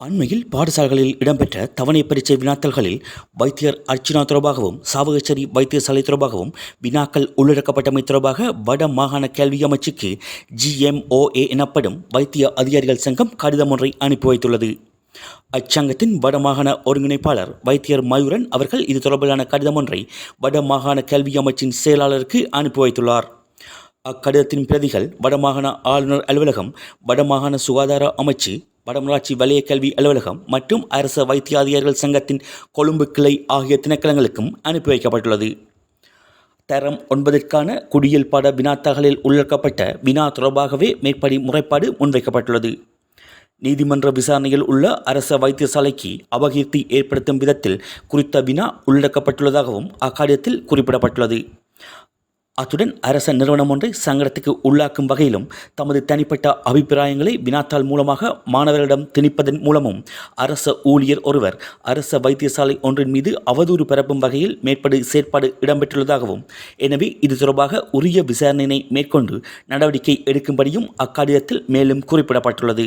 அண்மையில் பாடசாலைகளில் இடம்பெற்ற தவணை பரீட்சை வினாத்தல்களில் வைத்தியர் அர்ச்சனா தொடர்பாகவும் சாவகச்சேரி வைத்தியசாலை தொடர்பாகவும் வினாக்கள் உள்ளடக்கப்பட்டமை தொடர்பாக வட மாகாண கல்வி அமைச்சுக்கு ஜிஎம்ஓஏ எனப்படும் வைத்திய அதிகாரிகள் சங்கம் கடிதம் ஒன்றை அனுப்பி வைத்துள்ளது. அச்சங்கத்தின் வடமாகாண ஒருங்கிணைப்பாளர் வைத்தியர் மயூரன் அவர்கள் இது தொடர்பிலான கடிதம் ஒன்றை வடமாகாண கல்வி அமைச்சின் செயலாளருக்கு அனுப்பி வைத்துள்ளார். அக்கடிதத்தின் பிரதிகள் வடமாகாண ஆளுநர் அலுவலகம் வடமாகாண சுகாதார அமைச்சு வடமராட்சி வலய கல்வி அலுவலகம் மற்றும் அரச வைத்தியாதிகாரிகள் சங்கத்தின் கொழும்பு கிளை ஆகிய திணைக்களங்களுக்கும் அனுப்பி வைக்கப்பட்டுள்ளது. தரம் ஒன்பதிற்கான குடியியல் பாட வினாத்தாள்களில் உள்ளடக்கப்பட்ட வினா தொடர்பாகவே மேற்படி முறைப்பாடு முன்வைக்கப்பட்டுள்ளது. நீதிமன்ற விசாரணையில் உள்ள அரச வைத்தியசாலைக்கு அபகீர்த்தி ஏற்படுத்தும் விதத்தில் குறித்த வினா உள்ளடக்கப்பட்டுள்ளதாகவும் அக்காரியத்தில் குறிப்பிடப்பட்டுள்ளது. அத்துடன் அரச நிறுவனம் ஒன்றை சங்கடத்துக்கு உள்ளாக்கும் வகையிலும் தமது தனிப்பட்ட அபிப்பிராயங்களை வினாத்தாள் மூலமாக மாணவர்களிடம் திணிப்பதன் மூலமும் அரச ஊழியர் ஒருவர் அரச வைத்தியசாலை ஒன்றின் மீது அவதூறு பரப்பும் வகையில் மேற்படி செயற்பாடு இடம்பெற்றுள்ளதாகவும் எனவே இது தொடர்பாக உரிய விசாரணையினை மேற்கொண்டு நடவடிக்கை எடுக்கும்படியும் அக்கடிதத்தில் மேலும் குறிப்பிடப்பட்டுள்ளது.